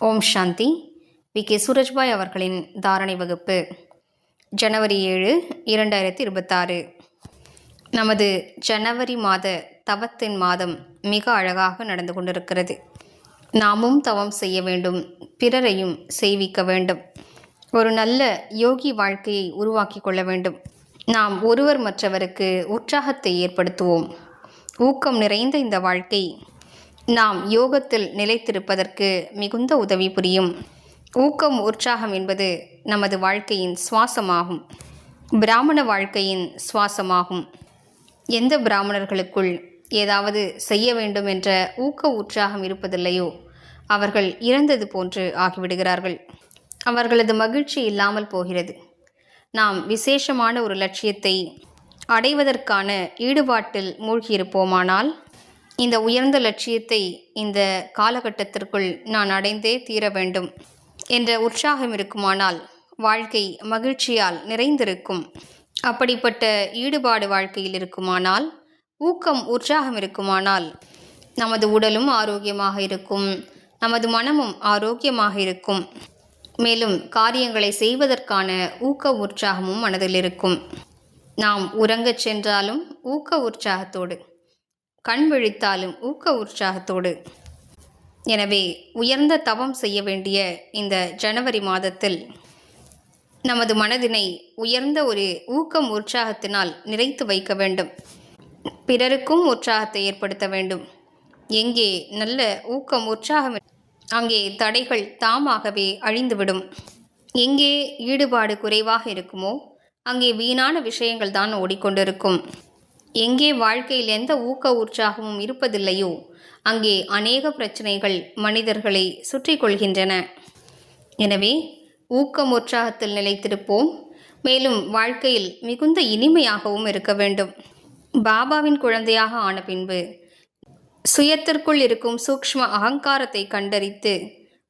ஓம் சாந்தி. V K. Surajbhai அவர்களின் தாரணை வகுப்பு ஜனவரி ஏழு இரண்டாயிரத்தி இருபத்தாறு. நமது ஜனவரி மாத தவத்தின் மாதம் மிக அழகாக நடந்து கொண்டிருக்கிறது. நாமும் தவம் செய்ய வேண்டும் பிறரையும் செய்விக்க வேண்டும். ஒரு நல்ல யோகி வாழ்க்கையை உருவாக்கி கொள்ள வேண்டும். நாம் ஒருவர் மற்றவருக்கு உற்சாகத்தை ஏற்படுத்துவோம். ஊக்கம் நிறைந்த இந்த வாழ்க்கை நாம் யோகத்தில் நிலைத்திருப்பதற்கு மிகுந்த உதவி புரியும். ஊக்கம் உற்சாகம் என்பது நமது வாழ்க்கையின் சுவாசமாகும். பிராமண வாழ்க்கையின் சுவாசமாகும். எந்த பிராமணர்களுக்குள் ஏதாவது செய்ய வேண்டும் என்ற ஊக்க உற்சாகம் இருப்பதில்லையோ? அவர்கள் இறந்தது போன்று ஆகிவிடுகிறார்கள். அவர்களது மகிழ்ச்சி இல்லாமல் போகிறது. நாம் விசேஷமான ஒரு லட்சியத்தை அடைவதற்கான ஈடுபாட்டில் மூழ்கியிருப்போமானால் இந்த உயர்ந்த லட்சியத்தை இந்த காலகட்டத்திற்குள் நான் அடைந்தே தீர வேண்டும் என்ற உற்சாகம் இருக்குமானால் வாழ்க்கை மகிழ்ச்சியால் நிறைந்திருக்கும். அப்படிப்பட்ட ஈடுபாடு வாழ்க்கையில் இருக்குமானால் ஊக்கம் உற்சாகம் இருக்குமானால் நமது உடலும் ஆரோக்கியமாக இருக்கும் நமது மனமும் ஆரோக்கியமாக இருக்கும். மேலும் காரியங்களை செய்வதற்கான ஊக்க உற்சாகமும் மனதில் இருக்கும். நாம் உறங்கச் சென்றாலும் ஊக்க உற்சாகத்தோடு கண் விழித்தாலும் ஊக்க உற்சாகத்தோடு. எனவே உயர்ந்த தவம் செய்ய வேண்டிய இந்த ஜனவரி மாதத்தில் நமது மனதினை உயர்ந்த ஒரு ஊக்கம் உற்சாகத்தினால் நிறைத்து வைக்க வேண்டும். பிறருக்கும் உற்சாகத்தை ஏற்படுத்த வேண்டும். எங்கே நல்ல ஊக்கம் உற்சாகம் அங்கே தடைகள் தாமாகவே அழிந்துவிடும். எங்கே ஈடுபாடு குறைவாக இருக்குமோ அங்கே வீணான விஷயங்கள் தான் ஓடிக்கொண்டிருக்கும். எங்கே வாழ்க்கையில் எந்த ஊக்க உற்சாகமும் இருப்பதில்லையோ அங்கே அநேக பிரச்சனைகள் மனிதர்களை சுற்றி கொள்கின்றன எனவே ஊக்கம் உற்சாகத்தில் நிலைத்திருப்போம். மேலும் வாழ்க்கையில் மிகுந்த இனிமையாகவும் இருக்க வேண்டும். பாபாவின் குழந்தையாக ஆன பின்பு சுயத்திற்குள் இருக்கும் சூக்ஷ்ம அகங்காரத்தை கண்டறித்து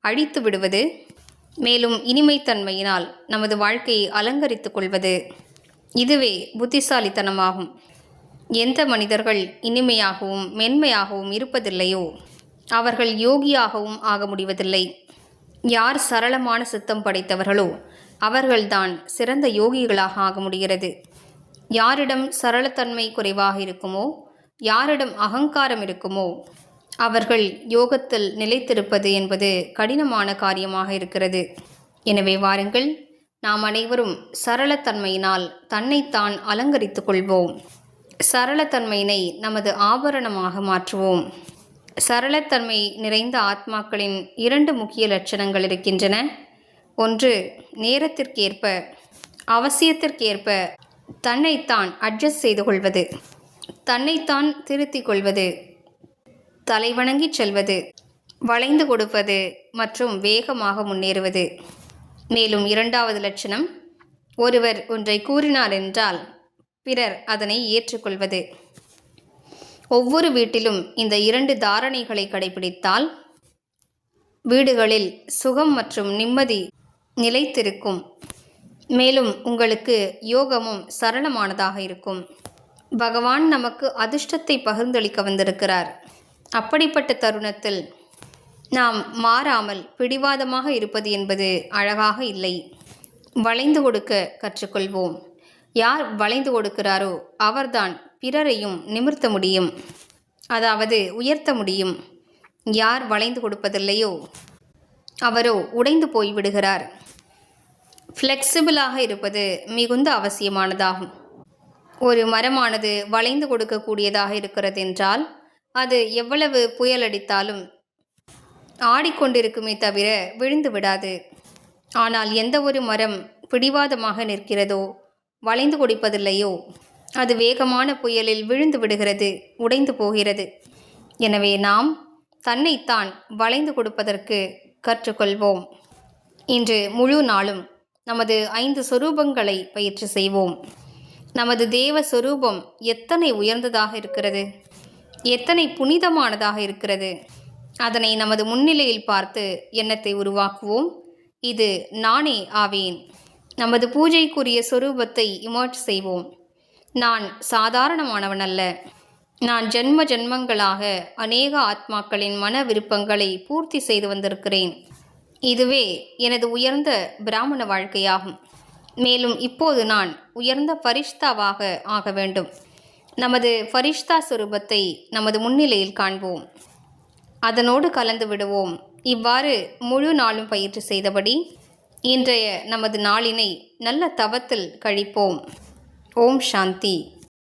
அழித்து விடுவது மேலும் இனிமைத்தன்மையினால் நமது வாழ்க்கையை அலங்கரித்துக் கொள்வது இதுவே புத்திசாலித்தனமாகும். எந்த மனிதர்கள் இனிமையாகவும் மென்மையாகவும் இருப்பதில்லையோ அவர்கள் யோகியாகவும் ஆக முடிவதில்லை. யார் சரளமான சித்தம் படைத்தவர்களோ அவர்கள்தான் சிறந்த யோகிகளாக ஆக முடிகிறது. யாரிடம் சரளத்தன்மை குறைவாக இருக்குமோ யாரிடம் அகங்காரம் இருக்குமோ அவர்கள் யோகத்தில் நிலைத்திருப்பது என்பது கடினமான காரியமாக இருக்கிறது. எனவே வாருங்கள் நாம் அனைவரும் சரளத்தன்மையினால் தன்னைத்தான் அலங்கரித்துக் கொள்வோம். சரளத்தன்மையினை நமது ஆபரணமாக மாற்றுவோம். சரளத்தன்மை நிறைந்த ஆத்மாக்களின் இரண்டு முக்கிய லட்சணங்கள் இருக்கின்றன. ஒன்று நேரத்திற்கேற்ப அவசியத்திற்கேற்ப தன்னைத்தான் அட்ஜஸ்ட் செய்து கொள்வது. தன்னைத்தான் திருத்திக் கொள்வது. தலைவணங்கிச் செல்வது. வளைந்து கொடுப்பது மற்றும் வேகமாக முன்னேறுவது. மேலும் இரண்டாவது லட்சணம் ஒருவர் ஒன்றை கூறினார் என்றால் பிறர் அதனை ஏற்றுக்கொள்வது. ஒவ்வொரு வீட்டிலும் இந்த இரண்டு தாரணைகளை கடைபிடித்தால் வீடுகளில் சுகம் மற்றும் நிம்மதி நிலைத்திருக்கும். மேலும் உங்களுக்கு யோகமும் சரளமானதாக இருக்கும். பகவான் நமக்கு அதிர்ஷ்டத்தை பகிர்ந்தளிக்க வந்திருக்கிறார். அப்படிப்பட்ட தருணத்தில் நாம் மாறாமல் பிடிவாதமாக இருப்பது என்பது அழகாக இல்லை. வளைந்து கொடுக்க கற்றுக்கொள்வோம். யார் வளைந்து கொடுக்கிறாரோ அவர்தான் பிறரையும் நிமிர்த்த முடியும். அதாவது உயர்த்த முடியும். யார் வளைந்து கொடுப்பதில்லையோ அவரோ உடைந்து போய் விடுகிறார். ஃப்ளெக்சிபிளாக இருப்பது மிகுந்த அவசியமானதாகும். ஒரு மரமானது வளைந்து கொடுக்கக்கூடியதாக இருக்கிறது என்றால் அது எவ்வளவு புயல் அடித்தாலும் ஆடிக்கொண்டிருக்குமே தவிர விழுந்து விடாது. ஆனால் எந்த ஒரு மரம் பிடிவாதமாக நிற்கிறதோ வளைந்து கொடுப்பதில்லையோ? அது வேகமான புயலில் விழுந்து விடுகிறது உடைந்து போகிறது. எனவே நாம் தன்னைத்தான் வளைந்து கொடுப்பதற்கு கற்றுக்கொள்வோம். இன்று முழு நாளும் நமது ஐந்து சொரூபங்களை பயிற்சி செய்வோம். நமது தேவ சொரூபம் எத்தனை உயர்ந்ததாக இருக்கிறது? எத்தனை புனிதமானதாக இருக்கிறது? அதனை நமது முன்னிலையில் பார்த்து எண்ணத்தை உருவாக்குவோம். இது நானே ஆவேன். நமது பூஜைக்குரிய சொரூபத்தை இமர்ஜ் செய்வோம். நான் சாதாரணமானவன் அல்ல. நான் ஜென்ம ஜென்மங்களாக அநேக ஆத்மாக்களின் மன விருப்பங்களை பூர்த்தி செய்து வந்திருக்கிறேன். இதுவே எனது உயர்ந்த பிராமண வாழ்க்கையாகும். மேலும் இப்போது நான் உயர்ந்த ஃபரிஷ்தாவாக ஆக வேண்டும். நமது ஃபரிஷ்தா சுரூபத்தை நமது முன்னிலையில் காண்போம். அதனோடு கலந்து விடுவோம். இவ்வாறு முழு நாளும் பயிற்சி செய்தபடி இன்றைய நமது நாளினை நல்ல தவத்தில் கழிப்போம். ஓம் சாந்தி.